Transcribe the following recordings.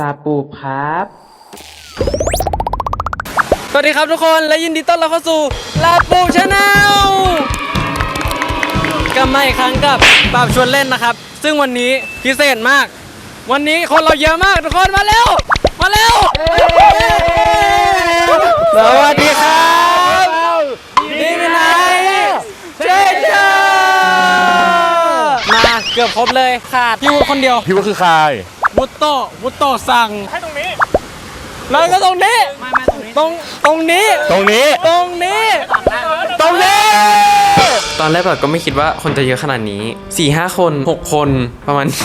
ลาปูครับ สวัสดีครับทุกคนและยินดีต้อนรับเข้าสู่ลาปูชาแนลกลับมาอีกครั้งกับปราบชวนเล่นนะครับ ซึ่งวันนี้พิเศษมาก วันนี้คนเราเยอะมากทุกคนมาเร็ว มาเร็วสวัสดีครับดีมินายเจเจมาเกือบครบเลยขาดพี่วุฒิคนเดียว พี่ว่าคือใคร วุตโตวุตโตสั่งให้ตรงนี้ แล้วก็ตรงนี้ ตรงตรงนี้ ตรงนี้ ตรงนี้ ตรงนี้ ตอนแรกแบบก็ไม่คิดว่าคนจะเยอะขนาดนี้4ี่ห้าคนหกคนประมาณนี้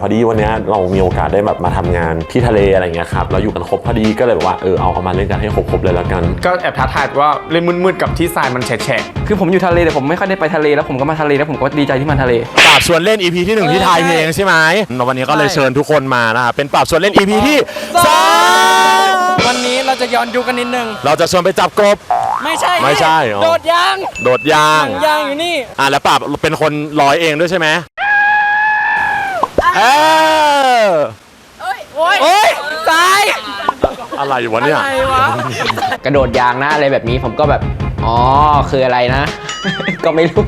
พอดีวันเนี้ยเรามีโอกาสได้แบบมาทำงานที่ทะเลอะไรเงี้ยครับเราอยู่กันครบพอดีก็เลยแบบว่าเออเอาเขามาเล่นกันให้ครบๆเลยละกัน ก็แอบท้าทายว่าเล่นมืดๆกับที่ทรายมันแฉะคือผมอยู่ทะเลแต่ผมไม่ค่อยได้ไปทะเลแล้วผมก็มาทะเลแล้วผมก็ดีใจที่มาทะเลปราบชวนเล่น EP ที่หนึ่งที่ไทยเพลงใช่ไหมวันนี้ก็เลยเชิญทุกคนมานะครับเป็นปราบชวนเล่น EP ที่สามวันนี้เราจะย้อนยุคกันนิดนึงเราจะชวนไปจับกบไม่ใช่ไม่ใช่เหรอโดดยางโดดยางยางอยู่นี่อะแล้วปราบเป็นคนร้อยเองด้วยใช่ไหม เออโอ๊ยตายอะไรวะเนี่ย อะไรวะ กระโดดยางนะอะไรแบบนี้ผมก็แบบ อ๋อ คืออะไรนะ ก็ไม่รู้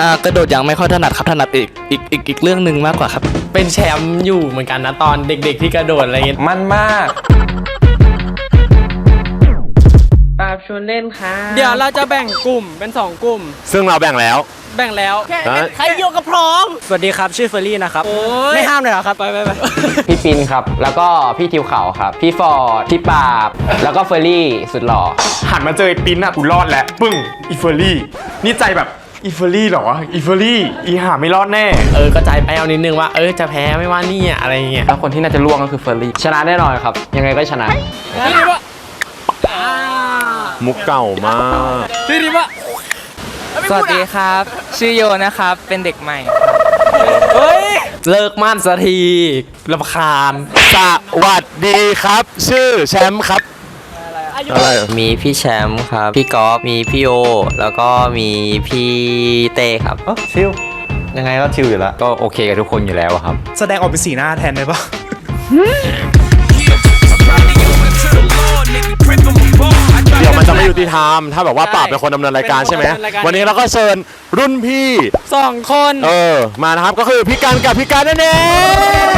อ่ากระโดดยังไม่ค่อยถนัดครับถนัดอีกอีกอีกอีกเรื่องหนึ่งมากกว่าครับ เป็นแชมป์อยู่เหมือนกันนะตอนเด็กๆที่กระโดดอะไรเงี้ยมันมาก ปราบชวนเล่นครับเดี๋ยวเราจะแบ่งกลุ่มเป็น 2 กลุ่ม ซึ่งเราแบ่งแล้ว แบ่งแล้วนะใครอยู่กับพร้อม สวัสดีครับ ชื่อเฟอร์รี่นะครับไม่ห้ามเลยเหรอครับ ไปไปไปพี่ปินครับ แล้วก็พี่ทิวเขาครับ พี่ฟอร์ดพี่ปราบ แล้วก็เฟอร์รี่สุดหล่อๆหันมาเจอไอ้ปิ้นอะกูรอดแล้วปึ้งอีเฟอร์รี่ นี่ใจแบบอีเฟอร์รี่เหรออีเฟอร์รี่อีหาไม่รอดแน่ เออก็ใจแป้วนิดนึงว่า เออจะแพ้ไม่ว่านี่อะอะไรเงี้ย แล้วคนที่น่าจะล่วงก็คือเฟอร์รี่ ชนะแน่นอนครับ ยังไงก็ชนะ พี่ดิบะอ่ามุกเก่ามาก พี่ดิบะ สวัสดีครับ ชื่อโยนะครับ เป็นเด็กใหม่ เฮ้ย เลิกมั่นสักทีลำคาญสวัสดีครับ ชื่อแชมป์ครับ อะไรมีพี่แชมป์ครับ พี่กอล์ฟมีพี่โอ แล้วก็มีพี่เต้ครับชิลยังไงก็ชิลอยู่แล้ว ก็โอเคกับทุกคนอยู่แล้วอะครับ แสดงออกเป็นสีหน้าแทนได้ปะ ติธรรมถ้าแบบว่าปราบเป็นคนดำเนินรายการใช่ไหมวันนี้เราก็เชิญรุ่นพี่ สองคน เออ มานะครับก็คือพี่การกับพี่การนั่นเอง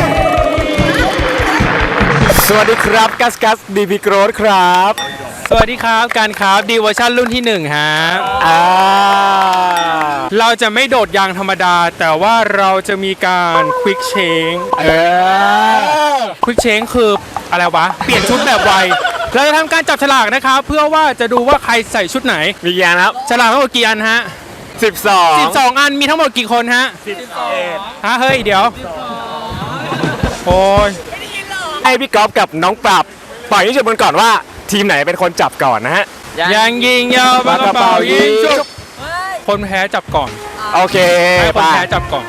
สวัสดีครับกัสกัสดีพีโกรธครับสวัสดีครับ การครับดีเวอร์ชันรุ่นที่หนึ่งฮะ อ่าเราจะไม่โดดยางธรรมดา แต่ว่าเราจะมีการควิกเชงเออควิกเชงคืออะไรวะ เปลี่ยนชุดแบบไว เราจะทำการจับฉลากนะครับ เพื่อว่าจะดูว่าใครใส่ชุดไหน มีกี่อันครับฉลากทั้งหมดกี่อันฮะ12 12 อันมีทั้งหมดกี่คนฮะ11ฮะเฮ้ยเดี๋ยวโอ้ยให้พี่ก๊อฟกับน้องปรับปล่อยนี่จุดบนก่อนว่า ทีมไหนเป็นคนจับก่อนนะฮะยังยิงยาวปากกระเป๋ายิงชุบคนแพ้จับก่อน โอเคให้คไปนแพ้จับก่อน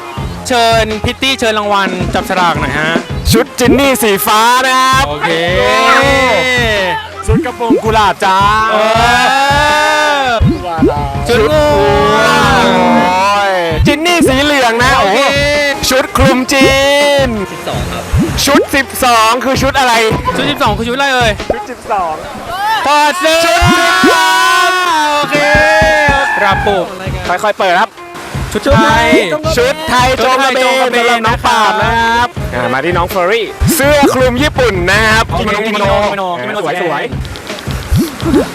เชิญพิตตี้เชิญรางวัลจับฉลากหน่อยฮะ ชุดจินนี่สีฟ้านะครับโอเค ชุดกระโปรงกุหลาบจ้าเออชุดงูโอ้ยจินนี่สีเหลืองนะโอโอ้เคโหชุดคลุมจีนชุด 12 คือชุดอะไร ชุด 12 คือชุดอะไรเอ่ย ชุด 12ถอดเสื้อโอเครับปุกค่อยๆ เปิดครับ ชุดไทยชุดไทยโจงกระเบนชุดไทยโจงกระเบนสำหรับน้องปราบนะครับอ่ามาที่น้องเฟอร์รี่เสื้อคลุมญี่ปุ่นนะครับกิโมโนกิโมโนกิโมโนกิโมโนสวยสวย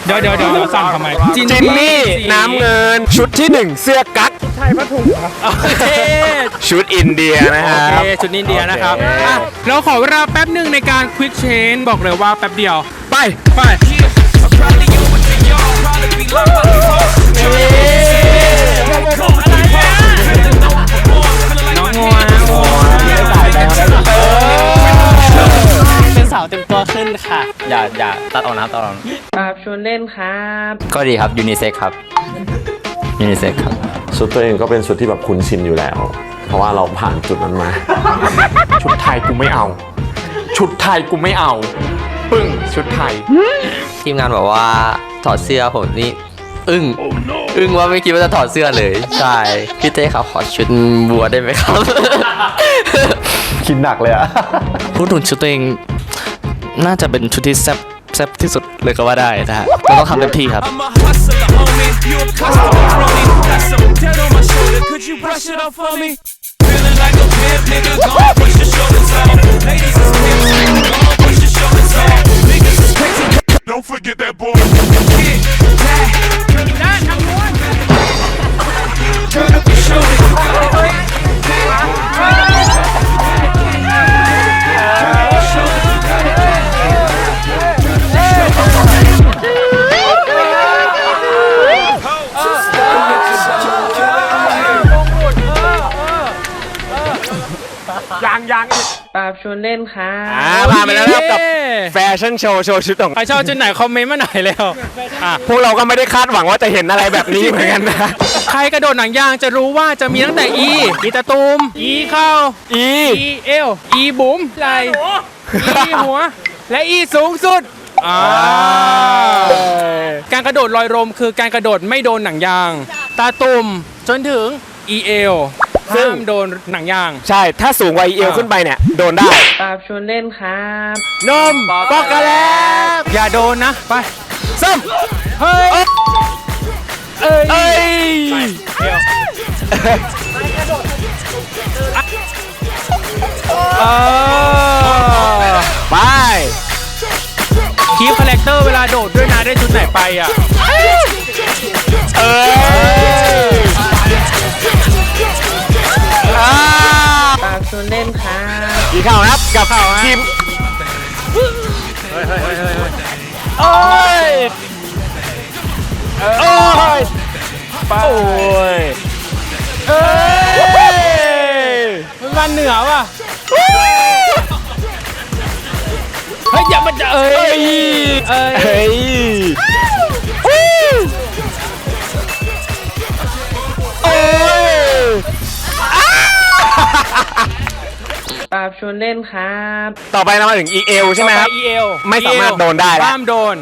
เดี๋ยวเดี๋ยวเดี๋ยวสั่นทำไมจินนี่น้ำเงินชุดที่หนึ่งเสื้อกั๊กโอเคชุดอินเดียนะคโอรัเคบชุดนี้เดียนะครับโอเคอะเราขอเวลาแป๊บหนึ่งในการควิกเชนบอกเลยว่าแป๊บเดียว ไปไปน้ สาวเต็มตัวขึ้นค่ะ อย่าอย่าตัดออกนะตัดออกนะปราบชวนเล่นครับ ก็ดีครับยูนิเซ็กครับยูนิเซ็กครับ ชุดตัวเองก็เป็นชุดที่แบบคุ้นชินอยู่แล้ว เพราะว่าเราผ่านจุดนั้นมา ชุดไทยกูไม่เอา ชุดไทยกูไม่เอา ปึ้ง ชุดไทย ทีมงานบอกว่าถอดเสื้อผมนี่อึ้งอึ้งว่าไม่คิดว่าจะถอดเสื้อเลยใช่พี่เต้ครับขอชุดบัวได้ไหมครับ คิดหนักเลยอะ พูดถึงชุดตัวเอง น่าจะเป็นชุดที่แซ่บแซ่บที่สุดเลยก็ว่าได้นะฮะเราต้องทำเต็มที่ครับ I'm a hustler, homie. You a customer, crony. Got some dirt on my shoulder. Could you brush it off for me? Feeling like a pimp, nigga. Go on, push your shoulders up. Ladies is pimps, ชั่นโชว์โชว์ชุดของใครชอบชุดไหนคอมเมนต์มาหน่อยเร็วอะพวกเราก็ไม่ได้คาดหวังว่าจะเห็นอะไรแบบนี้เหมือนกันนะ ใครกระโดดหนังยางจะรู้ว่าจะมีตั้งแต่ E อีตะตูม E เข้าอี E เอว E บุ๋มไหล E หัว และ E สูงสุดอ่าการกระโดดลอยลมคือการกระโดดไม่โดนหนังยาง ตาตุ่มจนถึง E เอวซึ่งโดนหนังยาง ใช่ ถ้าสูงวัยเอวขึ้นไปเนี่ย โดนได้นมปอกกะแลบอย่าโดนนะ ไปซ้ำเฮ้ย เอ้ยเอ้ยเออไป คีฟคาแรคเตอร์เวลาโดดด้วยนะได้ชุดไหนไปอะ เอ้ย อีกข่าวนะครับกับทีมโอ้ยโอ้ยโอ้ยเอ้ยมันมาเหนือว่ะเฮ้ยอย่ามันจะเอ้ยเอ้ย เฮ้ยโอ้ยต่อไปเรามาถึง EL ใช่ไหมครับ ต่อป EL ไม่สามารถโดนได้แล้ว ห้ามโดน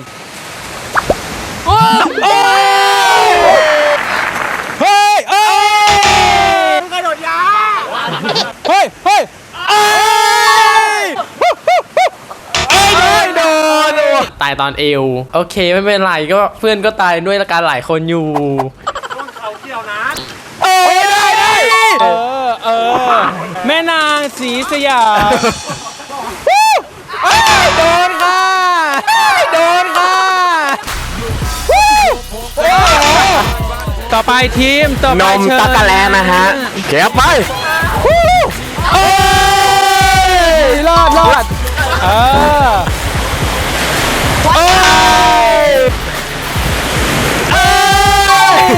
เฮ้ยเอ้ยกระโดดยาเฮ้ยเฮ้ยเอ้ยเอ้ยโดนโดนตายตอนเอว โอเคไม่เป็นไรก็เพื่อนก็ตายด้วยละการหลายคนอยู่ โอ้ยได้ได้ เออ เออ แม่นางสีสยามโดนค่ะโดนค่ะต่อไปทีมต่อไปนมเชิญ ตักกะแลนะฮะเก็บไปเอ้ยรอดรอดเออเอ้ยเอ้ย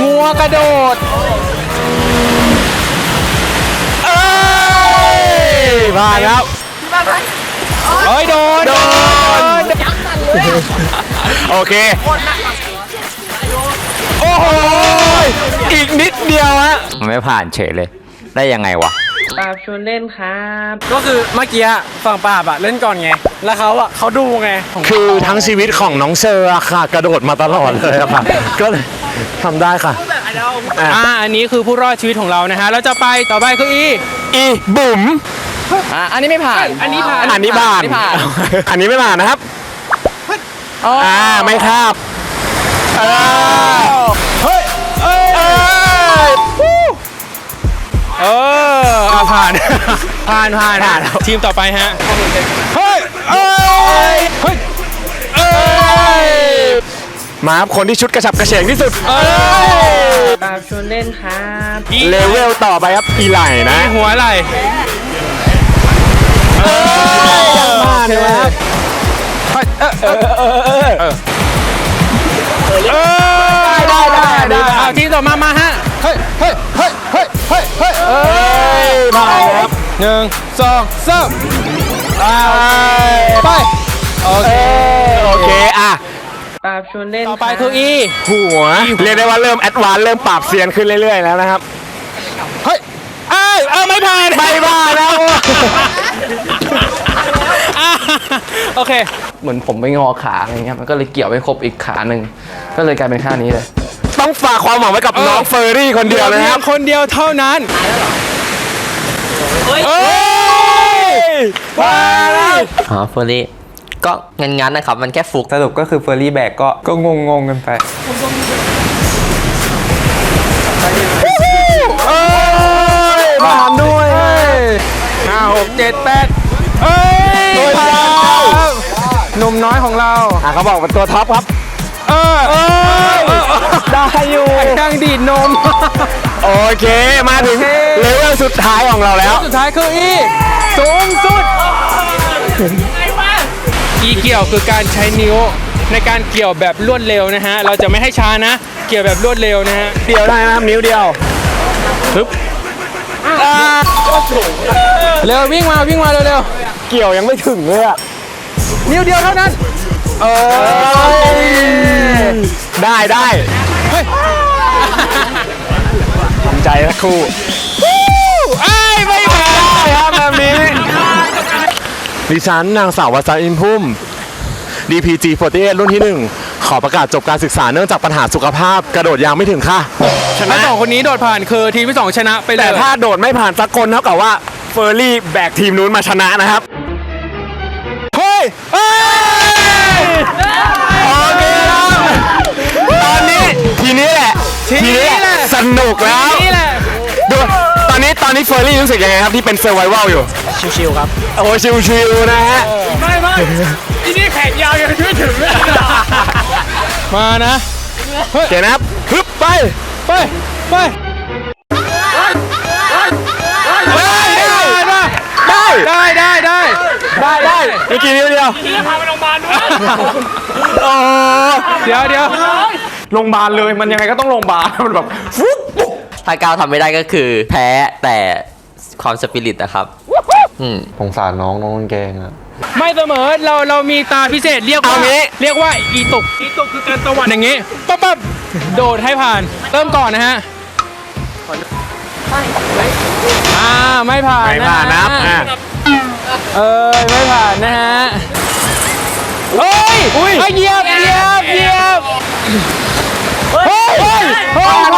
งัวกระโดด ยผ่านครับเฮ้ยโดนโดนโอเคโอ้โหอีกนิดเดียวฮะมันไม่ผ่านเฉยเลย ได้ยังไงวะก็คือเมื่อกี้อะฝั่งปราบอะเล่นก่อนไง แล้วเขาอะเขาดูไงของคือทั้งชีวิตของน้องเชอร์อะค่ะ กระโดดมาตลอดเลยอะค่ะ ก็เลยทำได้ค่ะอะอ่าอันนี้คือผู้รอดชีวิตของเรานะฮะแล้วจะไปต่อไปคืออี อีบุ๋ม อะอันนี้ไม่ผ่านอันนี้ผ่าน อันนี้ผ่าน อันนี้ผ่านอันนี้ไม่ผ่านนะครับอ่าไม่คาบเออเฮ้ยเอ้ยเอออะผ่าน ผ่านผ่านผ่านทีมต่อไปฮะเฮ้ยเอ้ยเฮ้ยเอ้ยมาครับคนที่ชุดกระฉับกระเฉงที่สุดเอ้ยอีเลเวลต่อไปครับอีไหลนะ หัวไหล่ มาเลยครับได้ได้ได้ได้ได้เอาทีมต่อมามาฮะเฮ้ยเฮ้ยเฮ้ยเฮ้ยเฮ้ยเฮ้ยเอ้ยผ่าครับหนึ่งสองสามไปโอเคโอเคอะต่อไปคืออีหัว เรียกได้ว่าเริ่มแอดวานซ์เริ่มปราบเซียนขึ้นเรื่อยๆแล้วนะครับ เอ้ยเอ้าไม่ผ่านไม่ผ่านแล้วอะโอเค เหมือนผมไปงอขาอะไรเงี้ยมันก็เลยเกี่ยวไม่ครบอีกขาหนึ่งก็เลยกลายเป็นท่านี้เลย ต้องฝากความหวังไว้กับน้องเฟอร์รี่คนเดียวนะครับคนเดียวเท่านั้นอ๋อเฟอร์รี่ก็งั้นๆนะครับ มันแค่ฟุกสรุปก็คือเฟอร์รี่แบกก็ก็งงงๆกันไป ผ่านด้วยห้าหกเจ็ดแปดเอ้ยผ่านครับหนุ่มน้อยของเรา อะเขาบอกเป็นตัวท็อปครับ เออเออได้อยู่กางดีดนม โอเคมาถึงเลเวลสุดท้ายของเราแล้ว สุดท้ายคืออีสูงสุดอีเกี่ยวคือการใช้นิ้วในการเกี่ยวแบบรวดเร็วนะฮะ เราจะไม่ให้ช้านะ เกี่ยวแบบรวดเร็วนะฮะ เดียวได้นะครับนิ้วเดียว เร็ววิ่งมาวิ่งมาเร็วเกี่ยวยังไม่ถึงเลยอะๆนิ้วเดียวเท่านั้น เอ้ยได้ได้ทำใจสักครู่ไอ้ยไม่ผ่านได้ครับแบบนี้ดิฉันนางสาววสันต์อินพุ่ม DPG 48รุ่นที่ 1 ขอประกาศจบการศึกษาเนื่องจากปัญหาสุขภาพกระโดดยางไม่ถึงค่ะชถ้านะสองคนนี้โดดผ่านคือทีมที่สองชนะไปเลย แต่ถ้าโดดไม่ผ่านสักคนเท่ากับว่าเฟอร์รี่แบกทีมนู้นมาชนะนะครับ เฮ้ยเฮ้ยโอเคครับตอนนี้ทีนี้แหละ ทีนี้แหละ สนุกแล้ว นี่แหละ ดูตอนนี้ตอนนี้เฟอร์รี่รู้สึกยังไงครับที่เป็นเซอร์ไววัลอยู่ ชิวๆครับ โอ้ชิวๆนะฮะ ไม่ไม่ที่นี่แขกยาวยังไม่ถึงเลย มานะโอเคนะครับฮึบไป ไปไปได้ได้ได้ได้ได้ได้เมื่อกี้นิ้วเดียวนี่พาไปโรงพยาบาลด้วยโอ้เดี๋ยวเดี๋ยวโรงพยาบาลเลยมันยังไงก็ต้องโรงพยาบาลมันแบบฟุ๊บปุ๊บถ้าก้าวทำไม่ได้ก็คือ แพ้แต่ความสปิริตนะครับ อืมสงสารน้องน้องแกงอะไม่เสมอเราเรามีตาพิเศษเรียกว่าเรียกว่าอีตุกอีตุกคือการตะวันอย่างงี้ปั๊บปั๊บโดดให้ผ่าน เริ่มก่อนนะฮะอ่าไม่ผ่านไม่ผ่านนะครับอะเอ้ยไม่ผ่านนะฮะเฮ้ยอุ้ยเหยียบเหยียบเหยียบเฮ้ยเฮ้ยผ่าน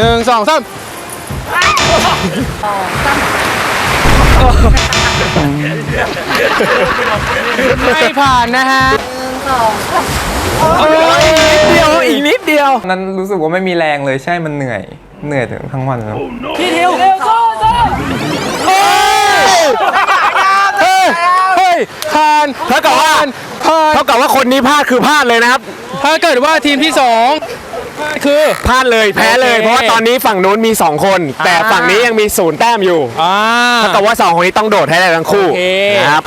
หนึ่งสองสามไม่ผ่านนะฮะเดียว อีกนิดเดียว นั้นรู้สึกว่าไม่มีแรงเลยใช่มันเหนื่อย เหนื่อยถึงทั้งวันแล้วเฮ้ยเฮ้ยผ่านเท่ากับว่าผ่านเท่ากับว่าคนนี้พลาดคือพลาดเลยนะครับ ถ้าเกิดว่าทีมที่สอง คือพลาดเลยแพ้เลยโอเคเพราะว่าตอนนี้ฝั่งนู้นมี 2 คน แต่ฝั่งนี้ยังมีศูนย์แต้มอยู่อ่าเท่ากับว่าสองคนนี้ต้องโดดให้ได้ทั้งคู่โอเคนะครับ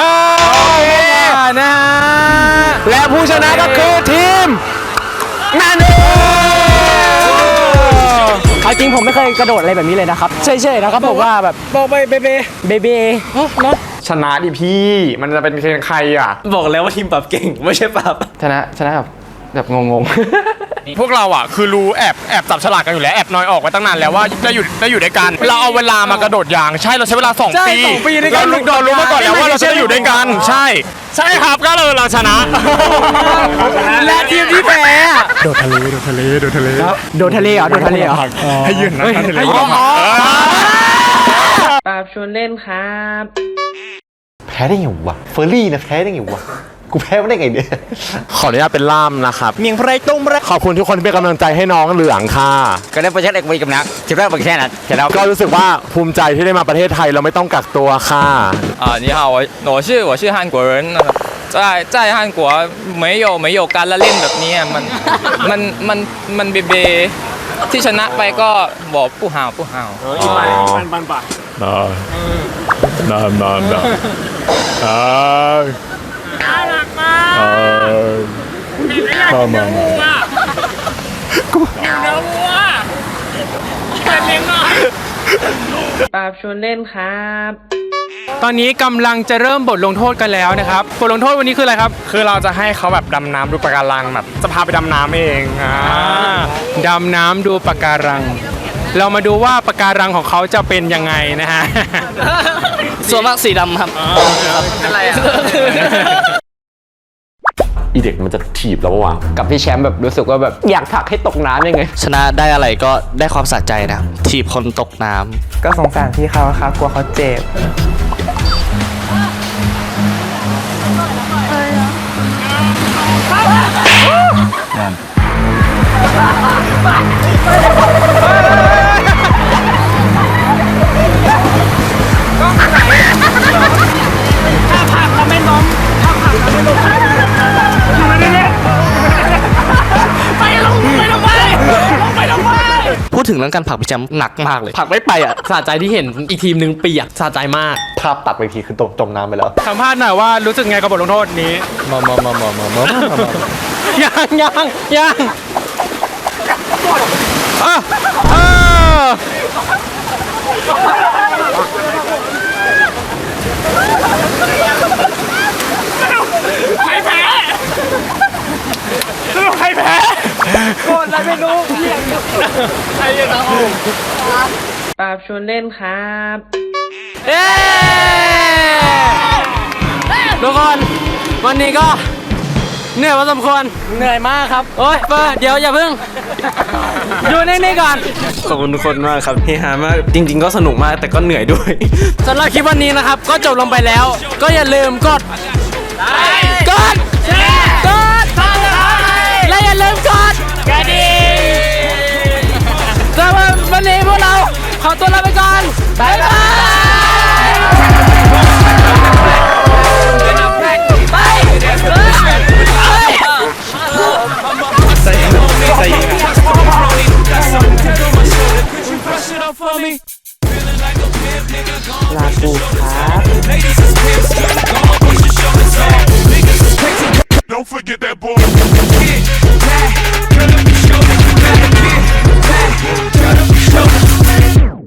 อ่านะฮะและผู้ชนะก็คือทีมนันเองเอาจริงผมไม่เคยกระโดดอะไรแบบนี้เลยนะครับเฉยๆนะครับผมว่าแบบบอกไปเบเบเบเบ้ชนะดิพี่ มันจะเป็นใครอะ บอกแล้วว่าทีมปรับเก่ง ไม่ใช่ปรับชนะชนะแบบ แบบงงพวกเราอะคือรู้แอบแอบจับฉลากกันอยู่แล้วแอบน้อยออกไว้ตั้งนานแล้วว่าจะอยู่จะอยู่ด้วยกัน เราเอาเวลามากระโดดยาง ใช่เราใช้เวลา2ใช่ปีสองปีในการเรารู้เรารู้มาก่อนแล้วว่าเราจะได้อยู่ด้วยกัน ใช่ ใช่ครับก็เลยเราชนะและทีมที่แพ้โดดทะเลเหรอโดดทะเลเหรอโดดทะเลเหรอ ให้ยืนนะทะเลปราบชวนเล่นครับ แพ้ได้ไงวะเฟอร์รี่นะแพ้ได้ไงวะ กูแพ้ไม่ได้ไงเนี่ย ขออนุญาตเป็นล่ามนะครับเมียงไพรตุ้มขอบคุณทุกคนที่เป็นกำลังใจให้น้องเหลืองค่ะ ก็ได้โปรเจกต์เอกวีกำลังจุดแรกเป็นแค่นั้นเสร็จแล้ว ก็รู้สึกว่าภูมิใจที่ได้มาประเทศไทยเราไม่ต้องกักตัวค่ะ 啊，你好，我我是我是韩国人，在在韩国没有没有การละเล่นแบบนี้อะมันมันมันมันเบเบที่ชนะไปก็บอกผู้ห่าวผู้ห่าว นานนานนานอ่า น่ารักมากมามามาปราบชวนเล่นครับ ตอนนี้กำลังจะเริ่มบทลงโทษกันแล้วนะครับ บทลงโทษวันนี้คืออะไรครับ คือเราจะให้เขาแบบดำน้ำดูปะการังแบบจะพาไปดำน้ำเองอ่าอ่าดำน้ำดูปะการัง เรามาดูว่าปะการังของเขาจะเป็นยังไงนะฮะ ส่วนมากสีดำครับ อะไรอะ อีเด็กมันจะถีบแล้ววะกับพี่แชมป์แบบรู้สึกว่าแบบอยากผลักให้ตกน้ำยังไง ชนะได้อะไรก็ได้ความสะใจนะทีบคนตกน้ำก็สงสารพี่เขาครับกลัวเขาเจ็บพู ดถึงเรื่องการผลักพี่แชมป์หนักมากเลยผลักไม่ไปอะสะใจที่เห็นอีกทีมหนึ่งเปียกสะใจมาก ภาพตัดไปทีคือจมน้ำไปแล้วสัมภาษณ์หน่อยว่ารู้สึกไงกับบทลงโทษนี้ มามามามามามายังยังยังอะเออใครแพ้สรุปใครแพ้ โกรธอะไรไม่รู้ใครจะเอาปราบชวนเล่นครับเอ๊ทุกคนวันนี้ก็เหนื่อยพอสมควรเหนื่อยมากครับ โอ้ยเปิดเดี๋ยวอย่าเพิ่งอยู่นิ่งๆก่อน ขอบคุณทุกคนมากครับเฮฮามาก จริง ๆ ก็สนุกมากแต่ก็เหนื่อยด้วยสำหรับคลิปวันนี้นะครับ ก็จบลงไปแล้ว ก็อย่าลืมกดกดแชร์กดและอย่าลืมกด กระดิ่งสำหรับวันนี้พวกเราขอตัวลาไปก่อนบ๊ายบาย Got some dead on my shoulder. Could you brush it off for me? Feeling like a pimp, nigga. Gone brush your shoulders off. Ladies is pimps, gone brush your shoulders off. Niggas is crazy. Don't forget that boy. Yeah,